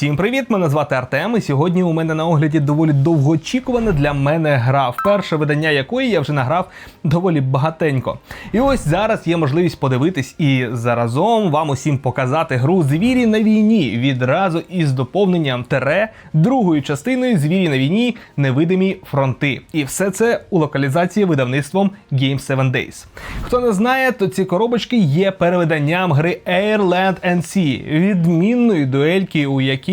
Всім привіт! Мене звати Артем. І сьогодні у мене на огляді доволі довгоочікувана для мене гра, вперше видання якої я вже награв доволі багатенько. І ось зараз є можливість подивитись і заразом вам усім показати гру Звірі на війні відразу із доповненням тере другою частиною Звірі на війні Невидимі фронти. І все це у локалізації видавництвом Game 7 Days. Хто не знає, то ці коробочки є перевиданням гри Air Land and Sea, відмінної дуельки, у якій,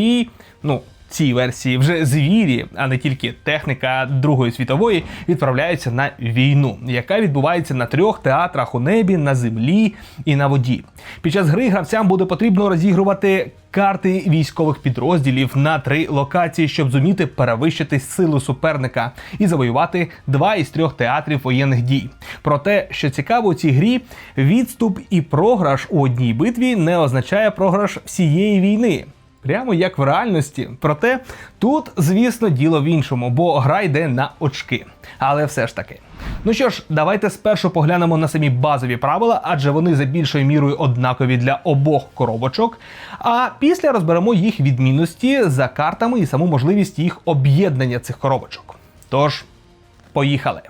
ну. Цій версії вже звірі, а не тільки техніка Другої світової, відправляються на війну, яка відбувається на трьох театрах у небі, на землі і на воді. Під час гри гравцям буде потрібно розігрувати карти військових підрозділів на три локації, щоб зуміти перевищити силу суперника і завоювати два із трьох театрів воєнних дій. Проте, що цікаво у цій грі, відступ і програш у одній битві не означає програш всієї війни. Прямо як в реальності. Проте тут, звісно, діло в іншому, бо гра йде на очки. Але все ж таки. Ну що ж, давайте спершу поглянемо на самі базові правила, адже вони за більшою мірою однакові для обох коробочок. А після розберемо їх відмінності за картами і саму можливість їх об'єднання цих коробочок. Тож, поїхали.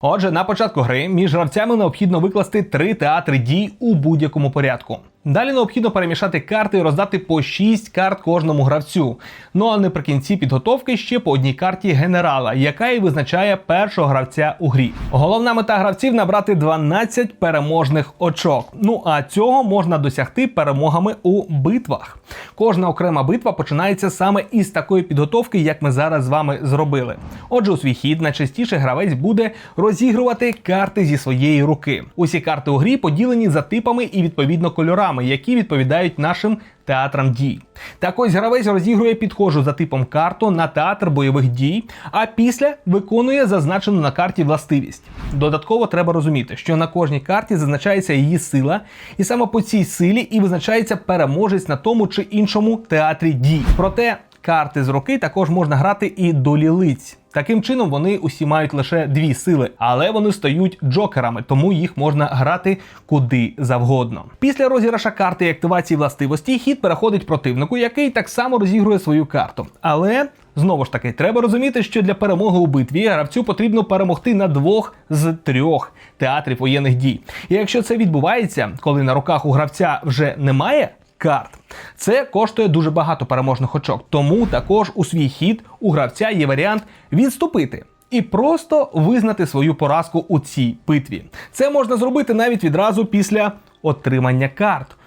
Отже, на початку гри між гравцями необхідно викласти три театри дій у будь-якому порядку. Далі необхідно перемішати карти і роздати по 6 карт кожному гравцю. Ну а наприкінці підготовки ще по одній карті генерала, яка і визначає першого гравця у грі. Головна мета гравців набрати 12 переможних очок. Ну а цього можна досягти перемогами у битвах. Кожна окрема битва починається саме із такої підготовки, як ми зараз з вами зробили. Отже, у свій хід найчастіше гравець буде розігрувати карти зі своєї руки. Усі карти у грі поділені за типами і відповідно кольорами, які відповідають нашим театрам дій. Так ось гравець розігрує підхожу за типом карту на театр бойових дій, а після виконує зазначену на карті властивість. Додатково треба розуміти, що на кожній карті зазначається її сила, і саме по цій силі і визначається переможець на тому чи іншому театрі дій. Проте карти з руки також можна грати і до лілиць. Таким чином вони усі мають лише дві сили, але вони стають джокерами, тому їх можна грати куди завгодно. Після розіграша карти і активації властивості хід переходить противнику, який так само розігрує свою карту. Але знову ж таки треба розуміти, що для перемоги у битві гравцю потрібно перемогти на двох з трьох театрів воєнних дій. І якщо це відбувається, коли на руках у гравця вже немає карт. Це коштує дуже багато переможних очок, тому також у свій хід у гравця є варіант відступити. І просто визнати свою поразку у цій битві. Це можна зробити навіть відразу після отримання карт.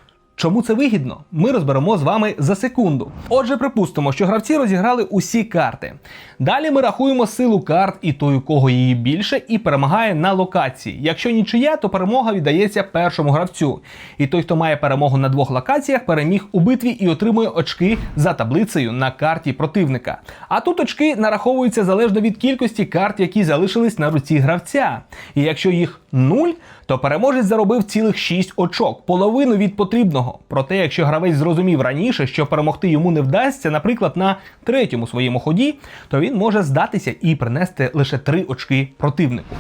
Чому це вигідно? Ми розберемо з вами за секунду. Отже, припустимо, що гравці розіграли усі карти. Далі ми рахуємо силу карт і той, у кого її більше, і перемагає на локації. Якщо нічия, то перемога віддається першому гравцю. І той, хто має перемогу на двох локаціях, переміг у битві і отримує очки за таблицею на карті противника. А тут очки нараховуються залежно від кількості карт, які залишились на руці гравця. І якщо їх нуль, то переможець заробив цілих 6 очок, половину від потрібного. Проте, якщо гравець зрозумів раніше, що перемогти йому не вдасться, наприклад, на третьому своєму ході, то він може здатися і принести лише 3 очки противнику.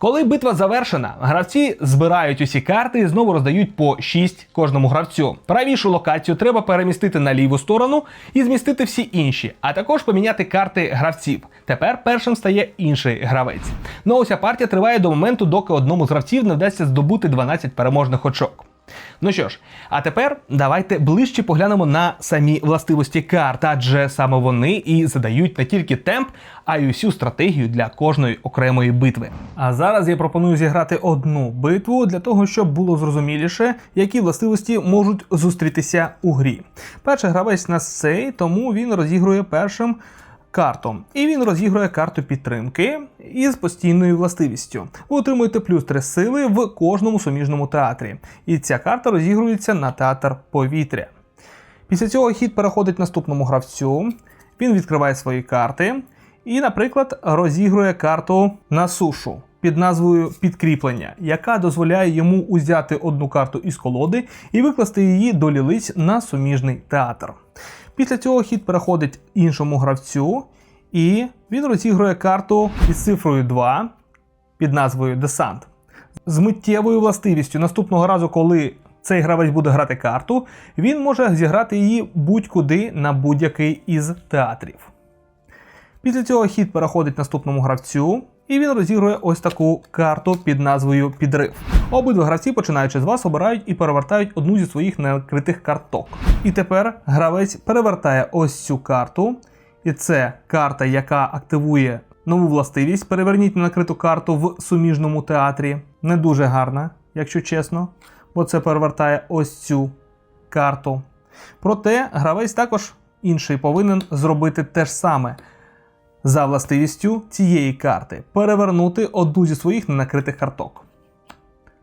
Коли битва завершена, гравці збирають усі карти і знову роздають по 6 кожному гравцю. Правішу локацію треба перемістити на ліву сторону і змістити всі інші, а також поміняти карти гравців. Тепер першим стає інший гравець. Ну а уся партія триває до моменту, доки одному з гравців не вдасться здобути 12 переможних очок. Ну що ж, а тепер давайте ближче поглянемо на самі властивості карт, адже саме вони і задають не тільки темп, а й усю стратегію для кожної окремої битви. А зараз я пропоную зіграти одну битву для того, щоб було зрозуміліше, які властивості можуть зустрітися у грі. Перший гравець на цей, тому він розігрує першим карту. І він розігрує карту підтримки із постійною властивістю. Ви отримуєте плюс 3 сили в кожному суміжному театрі. І ця карта розігрується на театр повітря. Після цього хід переходить наступному гравцю. Він відкриває свої карти і, наприклад, розігрує карту на сушу. Під назвою підкріплення, яка дозволяє йому узяти одну карту із колоди і викласти її до лілиць на суміжний театр. Після цього хід переходить іншому гравцю, і він розігрує карту із цифрою 2 під назвою Десант. З миттєвою властивістю наступного разу, коли цей гравець буде грати карту, він може зіграти її будь-куди на будь-який із театрів. Після цього хід переходить наступному гравцю, і він розігрує ось таку карту під назвою Підрив. Обидва гравці, починаючи з вас, обирають і перевертають одну зі своїх накритих карток. І тепер гравець перевертає ось цю карту, і це карта, яка активує нову властивість. Переверніть накриту карту в суміжному театрі. Не дуже гарна, якщо чесно, бо це перевертає ось цю карту. Проте гравець також інший повинен зробити те ж саме за властивістю цієї карти перевернути одну зі своїх ненакритих карток.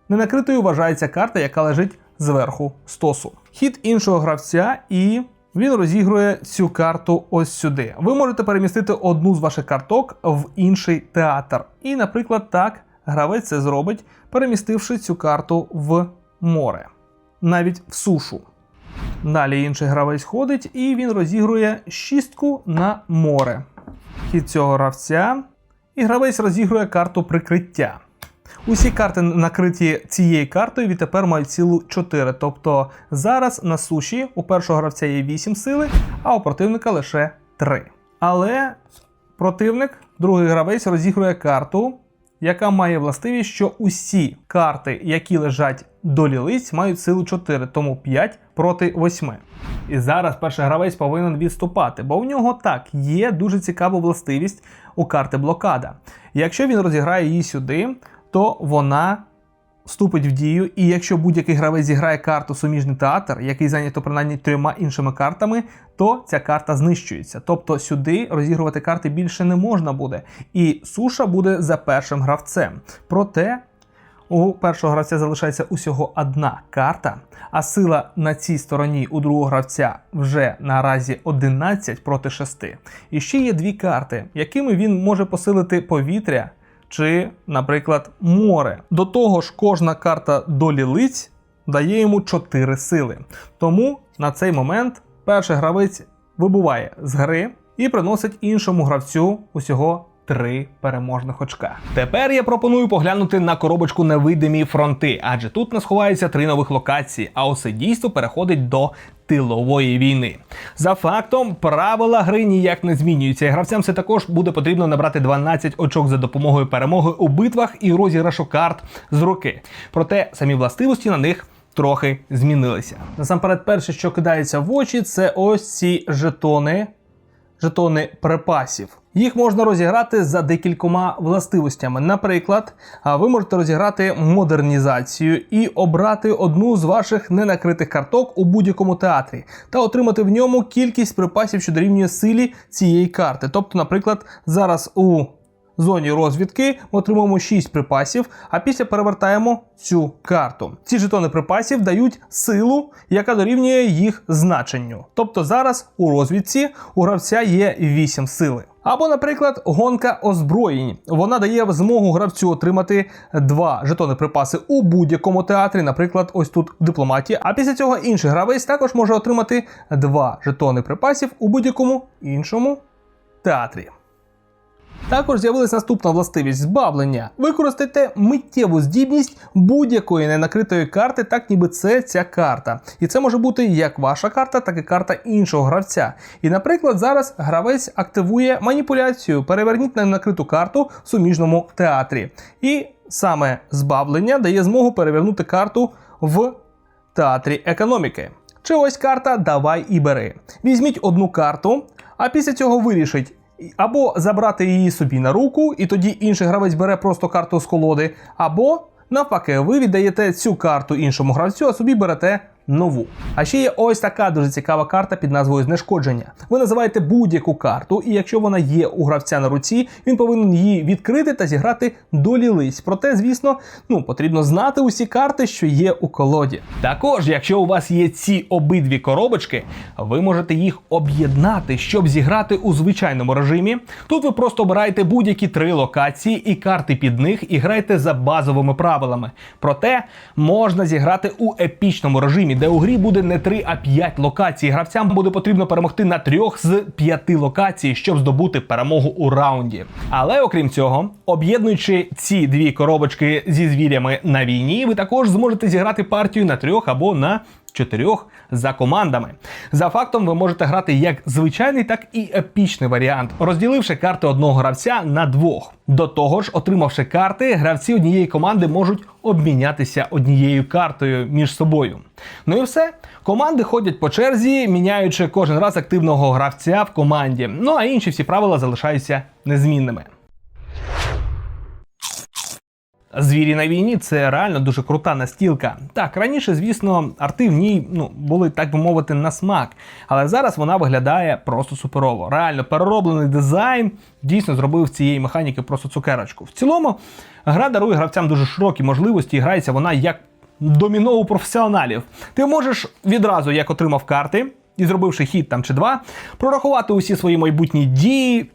Ненакритою вважається карта, яка лежить зверху стосу. Хід іншого гравця, і він розігрує цю карту ось сюди. Ви можете перемістити одну з ваших карток в інший театр. І, наприклад, так гравець це зробить, перемістивши цю карту в море, навіть в сушу. Далі інший гравець ходить і він розігрує шістку на море. Хід цього гравця, і гравець розігрує карту прикриття. Усі карти, накриті цією картою, відтепер мають силу 4. Тобто зараз на суші у першого гравця є 8 сили, а у противника лише 3. Але противник, другий гравець, розігрує карту, яка має властивість, що усі карти, які лежать до лілиць, мають силу 4, тому 5 проти 8. І зараз перший гравець повинен відступати, бо в нього так є дуже цікава властивість у карти блокада. Якщо він розіграє її сюди, то вона вступить в дію, і якщо будь-який гравець зіграє карту суміжний театр, який зайнято принаймні трьома іншими картами, то ця карта знищується. Тобто сюди розігрувати карти більше не можна буде, і суша буде за першим гравцем. Проте у першого гравця залишається усього одна карта, а сила на цій стороні у другого гравця вже наразі 11 проти 6. І ще є дві карти, якими він може посилити повітря чи, наприклад, море. До того ж, кожна карта долі лиць дає йому 4 сили. Тому на цей момент перший гравець вибуває з гри і приносить іншому гравцю усього. Три переможних очка. Тепер я пропоную поглянути на коробочку невидимі фронти, адже тут нас ховаються три нових локації, а усе дійство переходить до тилової війни. За фактом, правила гри ніяк не змінюються. і Гравцям все також буде потрібно набрати 12 очок за допомогою перемоги у битвах і розіграшу карт з руки. Проте самі властивості на них. Трохи змінилися. Насамперед, перше, що кидається в очі, це ось ці жетони, жетони припасів. Їх можна розіграти за декількома властивостями. Наприклад, ви можете розіграти модернізацію і обрати одну з ваших ненакритих карток у будь-якому театрі та отримати в ньому кількість припасів, що дорівнює силі цієї карти. Тобто, наприклад, зараз у зоні розвідки ми отримуємо 6 припасів, а після перевертаємо цю карту. Ці жетони припасів дають силу, яка дорівнює їх значенню. Тобто зараз у розвідці у гравця є 8 сили. Або, наприклад, гонка озброєнь. Вона дає змогу гравцю отримати два жетони припаси у будь-якому театрі, наприклад, ось тут в дипломаті. А після цього інший гравець також може отримати два жетони припасів у будь-якому іншому театрі. Також з'явилась наступна властивість збавлення. Використайте миттєву здібність будь-якої ненакритої карти, так ніби це ця карта. І це може бути як ваша карта, так і карта іншого гравця. І, наприклад, зараз гравець активує маніпуляцію. Переверніть на накриту карту в суміжному театрі. І саме збавлення дає змогу перевернути карту в театрі економіки. Чи ось карта Давай і бери. Візьміть одну карту, а після цього вирішить. Або забрати її собі на руку, і тоді інший гравець бере просто карту з колоди, або навпаки, ви віддаєте цю карту іншому гравцю, а собі берете нову. А ще є ось така дуже цікава карта під назвою знешкодження. Ви називаєте будь-яку карту, і якщо вона є у гравця на руці, він повинен її відкрити та зіграти долі лись. Проте, звісно, ну потрібно знати усі карти, що є у колоді. Також, якщо у вас є ці обидві коробочки, ви можете їх об'єднати, щоб зіграти у звичайному режимі. Тут ви просто обираєте будь-які три локації і карти під них і граєте за базовими правилами. Проте можна зіграти у епічному режимі, де у грі буде не 3, а 5 локацій. Гравцям буде потрібно перемогти на трьох з п'яти локацій, щоб здобути перемогу у раунді. Але окрім цього, об'єднуючи ці дві коробочки зі звірями на війні, ви також зможете зіграти партію на трьох або на чотирьох за командами. За фактом, ви можете грати як звичайний, так і епічний варіант, розділивши карти одного гравця на двох. До того ж, отримавши карти, гравці однієї команди можуть обмінятися однією картою між собою. Ну і все. Команди ходять по черзі, міняючи кожен раз активного гравця в команді. Ну а інші всі правила залишаються незмінними. Звірі на війні це реально дуже крута настілка. Так, раніше, звісно, арти в ній ну, були, так би мовити, на смак. Але зараз вона виглядає просто суперово. Реально перероблений дизайн дійсно зробив цієї механіки просто цукерочку. В цілому, гра дарує гравцям дуже широкі можливості, і грається вона як доміно у професіоналів. Ти можеш відразу, як отримав карти, і зробивши хід там чи два, прорахувати усі свої майбутні дії,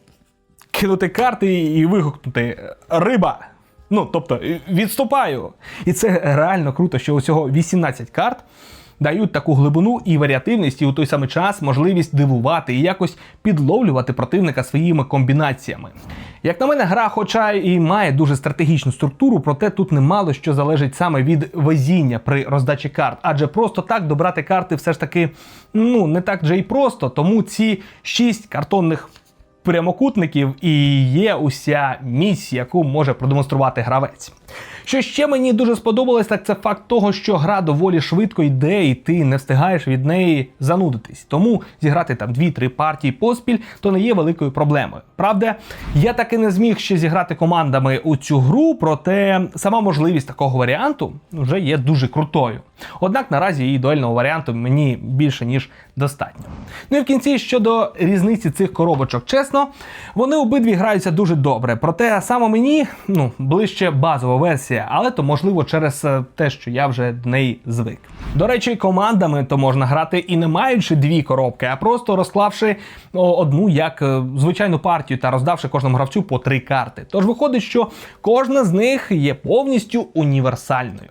кинути карти і вигукнути риба. Ну, тобто, відступаю. І це реально круто, що усього 18 карт дають таку глибину і варіативність, і у той самий час можливість дивувати і якось підловлювати противника своїми комбінаціями. Як на мене, гра, хоча і має дуже стратегічну структуру, проте тут немало що залежить саме від везіння при роздачі карт. Адже просто так добрати карти все ж таки ну не так же і просто. Тому ці 6 картонних прямокутників і є уся місія, яку може продемонструвати гравець. Що ще мені дуже сподобалось, так це факт того, що гра доволі швидко йде, і ти не встигаєш від неї занудитись. Тому зіграти там 2-3 партії поспіль то не є великою проблемою. Правда, я таки не зміг ще зіграти командами у цю гру, проте сама можливість такого варіанту вже є дуже крутою. Однак наразі її дуельного варіанту мені більше ніж достатньо. Ну і в кінці щодо різниці цих коробочок, чесно, вони обидві граються дуже добре. Проте саме мені ну, ближче базова версія, але то можливо через е, те, що я вже до неї звик. До речі, командами то можна грати і не маючи дві коробки, а просто розклавши одну як е, звичайну партію та роздавши кожному гравцю по три карти. Тож виходить, що кожна з них є повністю універсальною.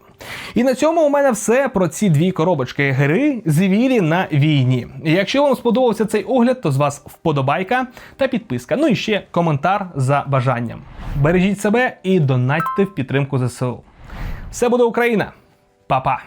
І на цьому у мене все про ці дві коробочки гри звірі на війні. Якщо вам сподобався цей огляд, то з вас вподобайка та підписка. Ну і ще коментар за бажанням. Бережіть себе і донатьте в підтримку ЗСУ. Все буде Україна! Па-па!